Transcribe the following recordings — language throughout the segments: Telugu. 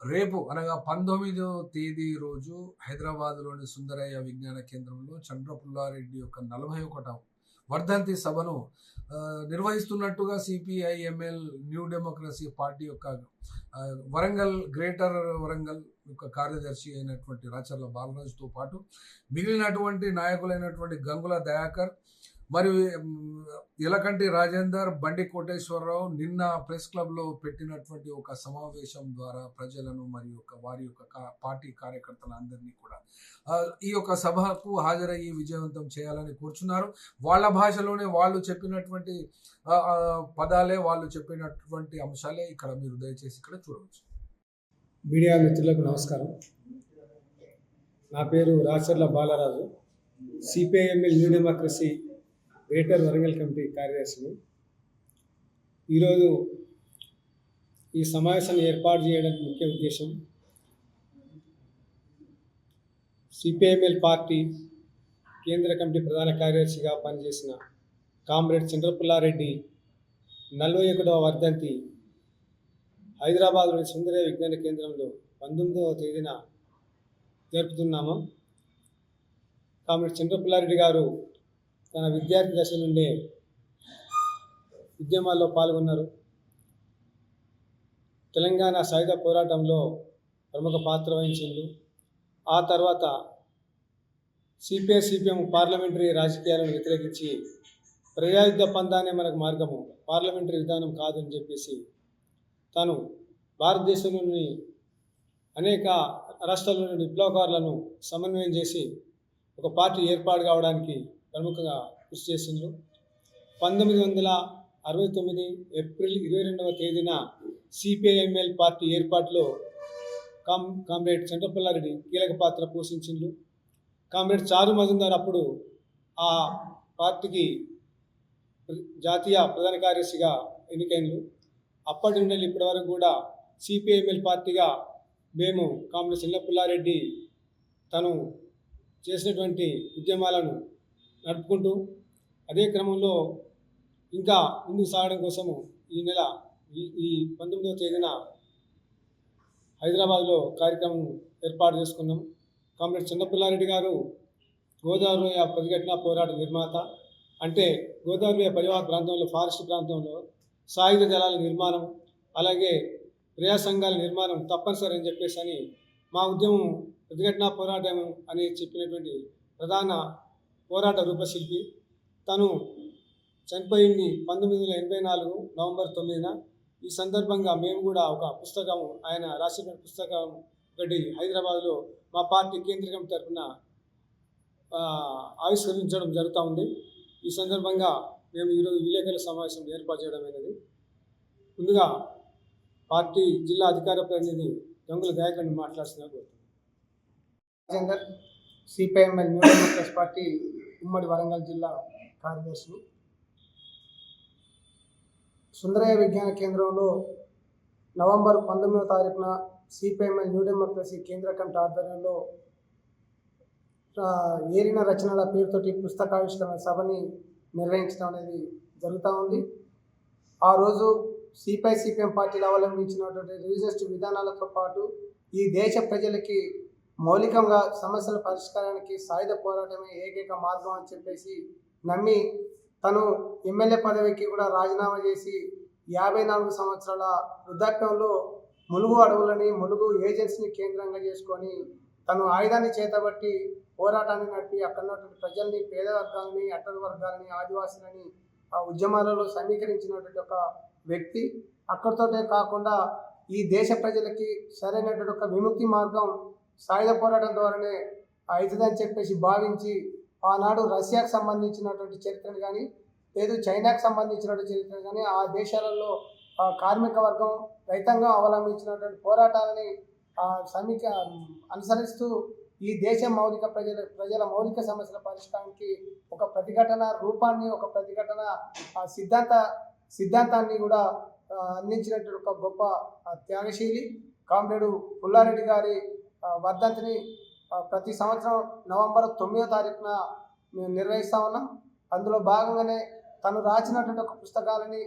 రేపు అనగా పంతొమ్మిదో తేదీ రోజు హైదరాబాద్లోని సుందరయ్య విజ్ఞాన కేంద్రంలో చంద్రపుల్లారెడ్డి యొక్క నలభై ఒకటవ వర్ధంతి సభను నిర్వహిస్తున్నట్టుగా సిపిఐఎంఎల్ న్యూ డెమోక్రసీ పార్టీ యొక్క వరంగల్ గ్రేటర్ వరంగల్ యొక్క కార్యదర్శి అయినటువంటి రాచర్ల బాలరాజుతో పాటు మిగిలినటువంటి నాయకులైనటువంటి గంగుల దయాకర్ మరియు ఇలకంటి ఎలకంటి రాజేందర్ బండి కోటేశ్వరరావు నిన్న ప్రెస్ క్లబ్లో పెట్టినటువంటి ఒక సమావేశం ద్వారా ప్రజలను మరియు ఒక వారి యొక్క పార్టీ కార్యకర్తల అందరినీ కూడా ఈ యొక్క సభకు హాజరయ్యి విజయవంతం చేయాలని కూర్చున్నారు. వాళ్ళ భాషలోనే వాళ్ళు చెప్పినటువంటి పదాలే వాళ్ళు చెప్పినటువంటి అంశాలే ఇక్కడ మీరు దయచేసి ఇక్కడ చూడవచ్చు. మీడియా మిత్రులకు నమస్కారం. నా పేరు Racharla Balaraju. CPIML new democracy greater Warangal committee కార్యదర్శిని. ఈరోజు ఈ సమావేశాన్ని ఏర్పాటు చేయడానికి ముఖ్య ఉద్దేశం సిపిఐఎంఎల్ పార్టీ కేంద్ర కమిటీ ప్రధాన కార్యదర్శిగా పనిచేసిన కామ్రేడ్ చంద్రపుల్లారెడ్డి నలభై ఒకటవ వర్ధంతి హైదరాబాద్లోని సుందరయ్య విజ్ఞాన కేంద్రంలో పంతొమ్మిదవ తేదీన జరుపుతున్నాము. కామ్రేడ్ చంద్రపుల్లారెడ్డి గారు తన విద్యార్థి దశ నుండే ఉద్యమాల్లో పాల్గొన్నారు. తెలంగాణ సాయుధ పోరాటంలో ప్రముఖ పాత్ర వహించిండు. ఆ తర్వాత సిపిఐ సిపిఎం పార్లమెంటరీ రాజకీయాలను వ్యతిరేకించి ప్రజాయుద్ధ పందానే మనకు మార్గము పార్లమెంటరీ విధానం కాదని చెప్పేసి తాను భారతదేశంలోని అనేక రాష్ట్రాల్లోని విప్లవకారులను సమన్వయం చేసి ఒక పార్టీ ఏర్పాటు కావడానికి ప్రముఖంగా కృషి చేసిండ్రు. పంతొమ్మిది వందల అరవై తొమ్మిది ఏప్రిల్ ఇరవై రెండవ తేదీన సిపిఐఎంఎల్ పార్టీ ఏర్పాటులో కామ్ కామ్రేడ్ చంద్రపల్లారెడ్డి కీలక పాత్ర పోషించిండ్రు. కామ్రేడ్ చారు మజుందార్ అప్పుడు ఆ పార్టీకి జాతీయ ప్రధాన కార్యదర్శిగా ఎన్నికైనరు అప్పటి నుండి ఇప్పటి వరకు కూడా సిపిఐఎంఎల్ పార్టీగా మేము కామ్రేడ్ చిన్నపుల్లారెడ్డి తను చేసినటువంటి ఉద్యమాలను నడుపుకుంటూ అదే క్రమంలో ఇంకా ముందుకు సాగడం కోసము ఈ నెల ఈ ఈ పంతొమ్మిదవ తేదీన హైదరాబాద్లో కార్యక్రమం ఏర్పాటు చేసుకున్నాం. కామ్రేడ్ చిన్నపిల్లారెడ్డి గారు గోదావరి పరిఘటన పోరాట నిర్మాత. అంటే గోదావరి పరివాహక ప్రాంతంలో ఫారెస్ట్ ప్రాంతంలో సాయుధ దళాల నిర్మాణం అలాగే ప్రజా సంఘాల నిర్మాణం తప్పనిసరి అని చెప్పేసి అని మా ఉద్యమం ప్రతిఘటన పోరాటం అని చెప్పినటువంటి ప్రధాన పోరాట రూపశిల్పి. తను చనిపోయింది పంతొమ్మిది వందల ఎనభై నాలుగు నవంబర్ తొమ్మిదిన. ఈ సందర్భంగా మేము కూడా ఒక పుస్తకం ఆయన రాసిన పుస్తకం ఒకటి హైదరాబాద్లో మా పార్టీ కేంద్ర తరఫున ఆవిష్కరించడం జరుగుతూ ఉంది. ఈ సందర్భంగా మేము ఈరోజు విలేకరుల సమావేశం ఏర్పాటు చేయడం అనేది ముందుగా పార్టీ జిల్లా అధికార ప్రతినిధి గంగుల దయాకర్ని మాట్లాడుతున్నారు Rajender CPIML new democracy party ఉమ్మడి వరంగల్ జిల్లా కార్యదర్శి. సుందరయ్య విజ్ఞాన కేంద్రంలో నవంబర్ పంతొమ్మిదవ తారీఖున సిపిఐఎంఎల్ న్యూ డెమోక్రసీ కేంద్ర కమిటీ ఆధ్వర్యంలో ఏరిన రచనల పేరుతోటి పుస్తకావిష్కరణ సభని నిర్వహించడం అనేది జరుగుతూ ఉంది. ఆ రోజు సిపిఐ సిపిఎం పార్టీలు అవలంబించినటువంటి రివిజనిస్ట్ విధానాలతో పాటు ఈ దేశ ప్రజలకి మౌలికంగా సమస్యల పరిష్కారానికి సాయుధ పోరాటమే ఏకైక మార్గం అని చెప్పేసి నమ్మి తను ఎమ్మెల్యే పదవికి కూడా రాజీనామా చేసి యాభై నాలుగు సంవత్సరాల వృద్ధాప్యంలో ములుగు అడవులని ములుగు ఏజెన్సీని కేంద్రంగా చేసుకొని తను ఆయుధాన్ని చేతబట్టి పోరాటాన్ని నడిపి అక్కడ ఉన్నటువంటి ప్రజల్ని పేద వర్గాలని అట్టడి వర్గాలని ఆదివాసులని ఆ ఉద్యమాలలో సమీకరించినటువంటి ఒక వ్యక్తి. అక్కడితోటే కాకుండా ఈ దేశ ప్రజలకి సరైనటువంటి ఒక విముక్తి మార్గం సాయుధ పోరాటం ద్వారానే అవుతుందని చెప్పేసి భావించి ఆనాడు రష్యాకు సంబంధించినటువంటి చరిత్రను కానీ లేదు చైనాకు సంబంధించినటువంటి చరిత్రను కానీ ఆ దేశాలలో కార్మిక వర్గం రైతాంగం అవలంబించినటువంటి పోరాటాలని సమీక అనుసరిస్తూ ఈ దేశ మౌలిక ప్రజల ప్రజల మౌలిక సమస్యల పరిష్కారానికి ఒక ప్రతిఘటన రూపాన్ని ఒక ప్రతిఘటన ఆ సిద్ధాంత సిద్ధాంతాన్ని కూడా అందించినటువంటి ఒక గొప్ప త్యాగశీలి కామ్రేడు పుల్లారెడ్డి గారి వర్ధంతిని ప్రతి సంవత్సరం నవంబర్ తొమ్మిదో తారీఖున మేము నిర్వహిస్తా ఉన్నాం. అందులో భాగంగానే తను రాసినటువంటి ఒక పుస్తకాలని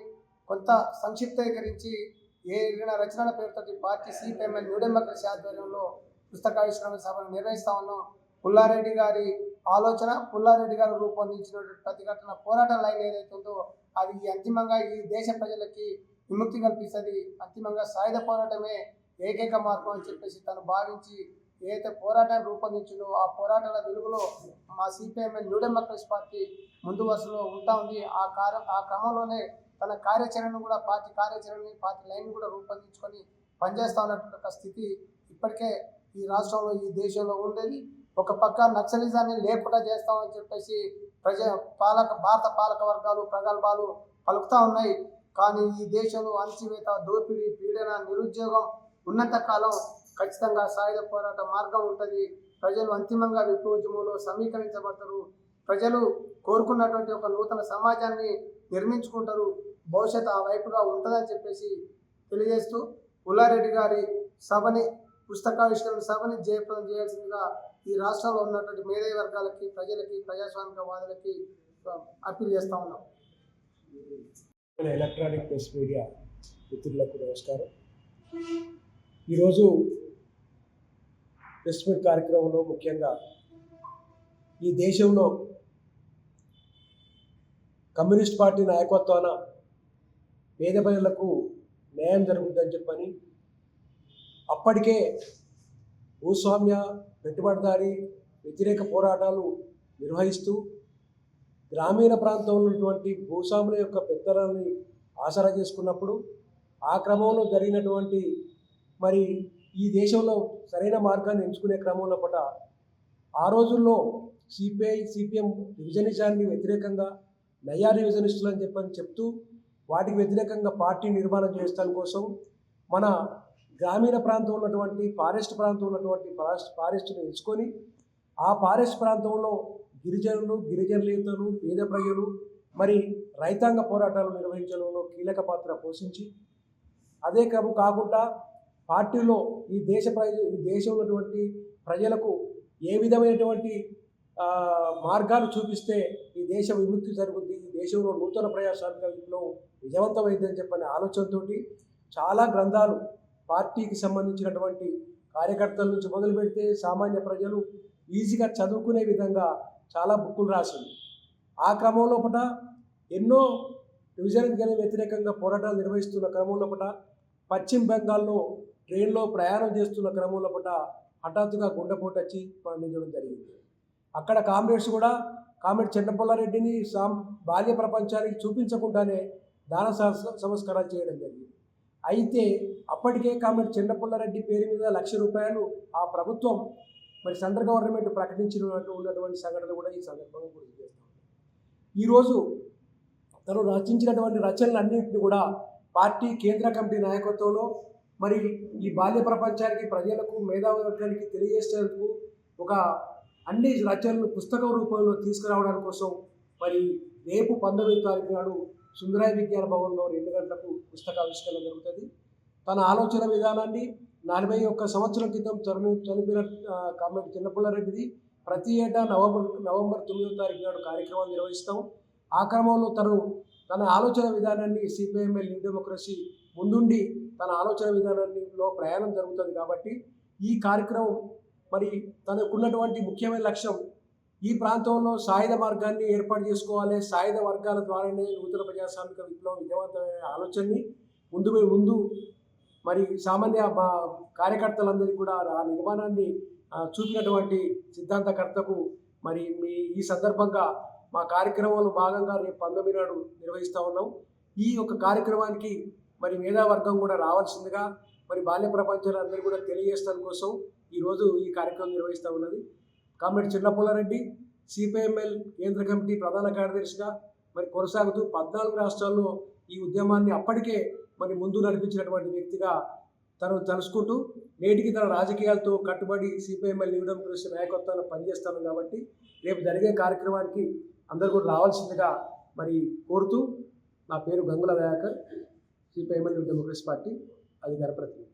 కొంత సంక్షిప్తీకరించి ఏ రచనల పేరుతోటి పార్టీ సిపిఎంఎల్ న్యూ డెమోక్రసీ ఆధ్వర్యంలో పుస్తకావిష్కరణ సభను నిర్వహిస్తా ఉన్నాం. పుల్లారెడ్డి గారి ఆలోచన పుల్లారెడ్డి గారు రూపొందించినటువంటి ప్రతిఘటన పోరాట లైన్ ఏదైతే ఉందో అది అంతిమంగా ఈ దేశ ప్రజలకి విముక్తి కల్పిస్తుంది. అంతిమంగా సాయుధ పోరాటమే ఏకైక మార్గం అని చెప్పేసి తను భావించి ఏదైతే పోరాటాన్ని రూపొందించిందో ఆ పోరాటాల వెలుగులో మా సిపిఎంఎల్ న్యూ డెమోక్రసీ పార్టీ ముందు వరుసలో ఉంటా ఉంది. ఆ కార్య ఆ క్రమంలోనే తన కార్యాచరణను కూడా పార్టీ కార్యాచరణని పార్టీ లైన్ కూడా రూపొందించుకొని పనిచేస్తా ఉన్నటువంటి ఒక స్థితి ఇప్పటికే ఈ రాష్ట్రంలో ఈ దేశంలో ఉండేది. ఒక పక్క నక్సలిజాన్ని లేకుండా చేస్తామని చెప్పేసి ప్రజ పాలక భారత పాలక వర్గాలు ప్రగల్భాలు పలుకుతా ఉన్నాయి. కానీ ఈ దేశంలో అణచివేత దోపిడీ పీడన నిరుద్యోగం ఉన్నంత కాలం ఖచ్చితంగా సాయుధ పోరాట మార్గం ఉంటుంది. ప్రజలు అంతిమంగా విప్లవోద్యమంలో సమీకరించబడతారు. ప్రజలు కోరుకున్నటువంటి ఒక నూతన సమాజాన్ని నిర్మించుకుంటారు. భవిష్యత్ ఆ వైపుగా ఉంటుందని చెప్పేసి తెలియజేస్తూ పుల్లారెడ్డి గారి సభని పుస్తకావిష్కరణ సభని జయప్రదం చేయాల్సిందిగా ఈ రాష్ట్రంలో ఉన్నటువంటి మేధావి వర్గాలకి ప్రజలకి ప్రజాస్వామికవాదులకి అప్పీల్ చేస్తా ఉన్నాం. ఎలక్ట్రానిక్ ప్రెస్ మీడియా మిత్రులకు నమస్కారం. ఈరోజు ప్రెస్ మీట్ కార్యక్రమంలో ముఖ్యంగా ఈ దేశంలో కమ్యూనిస్ట్ పార్టీ నాయకత్వాన పేద ప్రజలకు న్యాయం జరుగుతుందని చెప్పని అప్పటికే భూస్వామ్య పెట్టుబడిదారి వ్యతిరేక పోరాటాలు నిర్వహిస్తూ గ్రామీణ ప్రాంతంలో ఉన్నటువంటి భూస్వాముల యొక్క పెత్తనాన్ని ఆసరా చేసుకున్నప్పుడు ఆ క్రమంలో జరిగినటువంటి మరి ఈ దేశంలో సరైన మార్గాన్ని ఎంచుకునే క్రమంలో పట ఆ రోజుల్లో సిపిఐ సిపిఎం రివిజనిజాన్ని వ్యతిరేకంగా నయా రివిజనిస్టులు అని చెప్పని చెప్తూ వాటికి వ్యతిరేకంగా పార్టీ నిర్మాణం చేయడం కోసం మన గ్రామీణ ప్రాంతం ఉన్నటువంటి ఫారెస్ట్ ప్రాంతం ఉన్నటువంటి ఫారెస్ట్ ఫారెస్ట్ని ఎంచుకొని ఆ ఫారెస్ట్ ప్రాంతంలో గిరిజనులు గిరిజనులేతలు పేద ప్రజలు మరి రైతాంగ పోరాటాలు నిర్వహించడంలో కీలక పాత్ర పోషించి అదే కాకుండా పార్టీలో ఈ దేశ ప్రజ ఈ దేశంలో ఉన్నటువంటి ప్రజలకు ఏ విధమైనటువంటి మార్గాలు చూపిస్తే ఈ దేశ విముక్తి జరుగుద్ది ఈ దేశంలో నూతన ప్రజాస్వామిక విప్లవం విజయవంతమైందని చెప్పని ఆలోచనతోటి చాలా గ్రంథాలు పార్టీకి సంబంధించినటువంటి కార్యకర్తల నుంచి మొదలు పెడితే సామాన్య ప్రజలు ఈజీగా చదువుకునే విధంగా చాలా బుక్కులు రాసింది. ఆ క్రమం లోపల ఎన్నో రివిజన్కి వ్యతిరేకంగా పోరాటాలు నిర్వహిస్తున్న క్రమం లోపల పశ్చిమ బెంగాల్లో ట్రైన్లో ప్రయాణం చేస్తున్న క్రమంలో పూట హఠాత్తుగా గుండెపోటు వచ్చి మరణించడం జరిగింది. అక్కడ కామ్రేడ్స్ కూడా కామ్రేడ్ చెన్నపల్లారెడ్డిని సాం బాల్య ప్రపంచానికి చూపించకుండానే దాన సంస్కారాలు చేయడం జరిగింది. అయితే అప్పటికే కామ్రేడ్ చెన్నపల్లారెడ్డి పేరు మీద లక్ష రూపాయలు ఆ ప్రభుత్వం మరి సెంట్రల్ గవర్నమెంట్ ప్రకటించినట్టు ఉన్నటువంటి సంఘటన కూడా ఈ సందర్భంగా గుర్తు చేస్తాం ఈరోజు తను రచించినటువంటి రచనలన్నింటినీ కూడా పార్టీ కేంద్ర కమిటీ నాయకత్వంలో మరి ఈ బాల్య ప్రపంచానికి ప్రజలకు మేధావర్గానికి తెలియజేసేందుకు ఒక అన్ని రచనలు పుస్తకం రూపంలో తీసుకురావడానికి కోసం మరి రేపు పంతొమ్మిది తారీఖు నాడు సుందరాయ విజ్ఞాన భవన్లో రెండు గంటలకు పుస్తక ఆవిష్కరణ జరుగుతుంది. తన ఆలోచన విధానాన్ని నలభై ఒక్క సంవత్సరం క్రితం చని చనిపోయిన ఆ, కామ్రేడ్ చిన్నపుల్లారెడ్డిది ప్రతి ఏటా నవంబర్ నవంబర్ తొమ్మిదో తారీఖు నాడు కార్యక్రమం నిర్వహిస్తాం. ఆ క్రమంలో తను తన ఆలోచన విధానాన్ని సిపిఐఎంఎల్ న్యూ డెమోక్రసీ ముందుండి తన ఆలోచన విధానంలో ప్రయాణం జరుగుతుంది కాబట్టి ఈ కార్యక్రమం మరి తనకున్నటువంటి ముఖ్యమైన లక్ష్యం ఈ ప్రాంతంలో సాయుధ మార్గాన్ని ఏర్పాటు చేసుకోవాలి. సాయుధ వర్గాల ద్వారానే నూతన ప్రజాస్వామిక విప్లవం విజయవంతమైన ఆలోచనని ముందు ముందు మరి సామాన్య మా కార్యకర్తలందరికీ కూడా ఆ నిర్మాణాన్ని చూపినటువంటి సిద్ధాంతకర్తకు మరి మీ ఈ సందర్భంగా మా కార్యక్రమంలో భాగంగా రేపు పంతొమ్మిది నాడు నిర్వహిస్తూ ఉన్నాం. ఈ యొక్క కార్యక్రమానికి మరి మేధావర్గం కూడా రావాల్సిందిగా మరి బాల్య ప్రపంచాలు అందరూ కూడా తెలియజేస్తాం కోసం ఈరోజు ఈ కార్యక్రమం నిర్వహిస్తూ ఉన్నది. కామ్రేడ్ చిన్నపుల్లారెడ్డి సిపిఎంఎల్ కేంద్ర కమిటీ ప్రధాన కార్యదర్శిగా మరి కొనసాగుతూ పద్నాలుగు రాష్ట్రాల్లో ఈ ఉద్యమాన్ని అప్పటికే మరి ముందు నడిపించినటువంటి వ్యక్తిగా తను తలుసుకుంటూ నేటికి తన రాజకీయాలతో కట్టుబడి సిపిఎంఎల్ న్యూ కృషి నాయకత్వంలో పనిచేస్తాను కాబట్టి రేపు జరిగే కార్యక్రమానికి అందరూ కూడా రావాల్సిందిగా మరి కోరుతూ నా పేరు Gangula Dayakar. Shri new democracy party అధికార ప్రతినిధి.